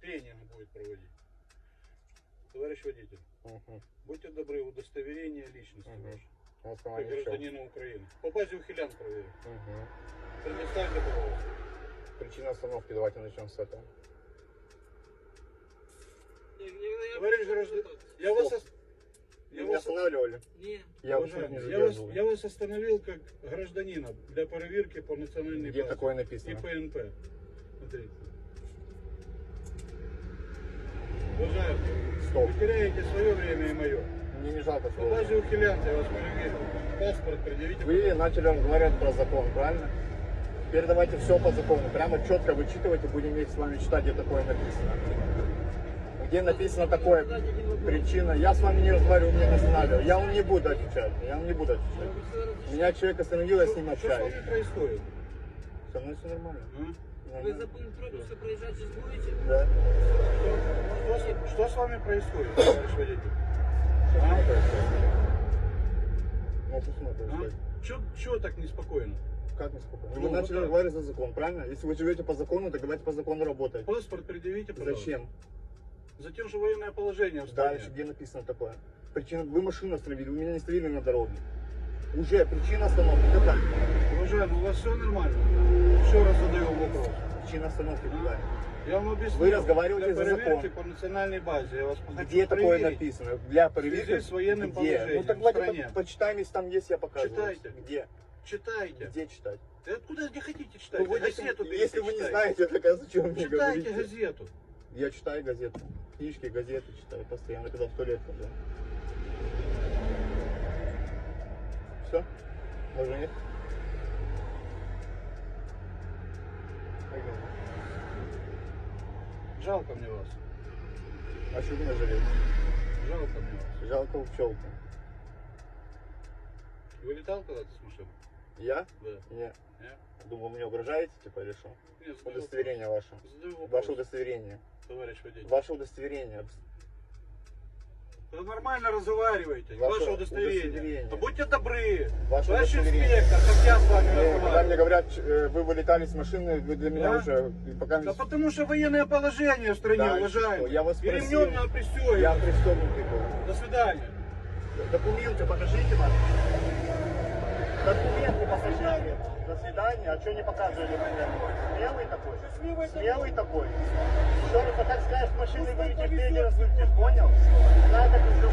тренинг будет проводить. Товарищ водитель, Угу. будьте добры, удостоверение личности Мгм. ваше. На Как основании чего? гражданина Украины. По базе ухилян проверю. Угу. Предоставьте, пожалуйста. Причина остановки, давайте начнем с этого. Товарищ гражданин, я вас, ос- я вас, останавливали? Я вас чуть уважаемый, не я вас, задерживал. я вас остановил как гражданина для проверки по национальной Где базе такое и написано? ПНП. Смотрите. Уважаемый, Стоп. вы теряете свое время и мое. Мне не жалко своего. базе ухилянта я вас проверил. Паспорт предъявите. Вы начали разговаривать про закон, правильно? Теперь давайте все по закону. Прямо четко вычитывайте, будем вместе с вами читать, где такое написано. Где написано такое причина. Я с вами не разговариваю, мне не останавливаю. Я вам не буду отвечать. Я вам не буду отвечать. Меня человек остановил, я с ним Что с общаюсь. вами происходит? Со мной все нормально. Нормально. за пункт пропуска проїжджати будете? Да. Что, с- что с вами происходит, товарищ водитель? Что с вами происходит? Ну, что с вами происходит? Чё, чё так неспокойно? Как неспокойно? Ну, Вы вот начали так. разговаривать за закон, правильно? Если вы живете по закону, так давайте по закону работать. Паспорт предъявите, пожалуйста. Зачем? Затем же военное положение в стране. Дальше, где написано такое? Причина, вы машину остановили, вы меня не остановили на дороге. Уже причина остановки какая? Уважаемый, у вас все нормально? Еще раз задаю вопрос. Причина остановки какая? Я вам объясню. Вы разговариваете за закон. по национальной базе. Я вас Где такое написано? Для проверки. с военным Где? положением Ну так давайте по- почитаем, если там есть, я покажу. Читайте. Где? Читайте. Где читать? Да откуда не хотите читать? Ну, вы газету если, вы не знаете, так а зачем мне Читайте говорите? газету. Я читаю газеты. Книжки, газеты читаю постоянно, когда в туалет хожу. Все? Можно нет? Жалко мне вас. А что вы жалеете? Жалко мне вас. Жалко пчелку. Вылетал когда-то с машины? Я? Да. Не. Нет? Думал, вы мне угрожаете, типа, или что? Нет, задаю Удостоверение ваше. Задаю вопрос, Ваше удостоверение. товарищ водитель. Ваше удостоверение. Да нормально разговаривайте. Ваше Ваше, удостоверение. удостоверение. Будьте добры. Ваше удостоверение. инспектор, как я с вами Ну, когда мне разговариваю. говорят, э, вы вылетали с машины, вы для меня Да? уже пока Да потому что военное положение в стране, Да, уважаемый. Я вас И ремнем спросил. не пристегивайте. Я пристегнутый был. До свидания. Документы покажите вам. Документы пассажиры. До свидания. А что не показывали? Смелый такой? Смелый такой. Смелый такой. Еще раз, а так скажешь, машины выйдешь, в третий раз выйдешь, понял? Надо.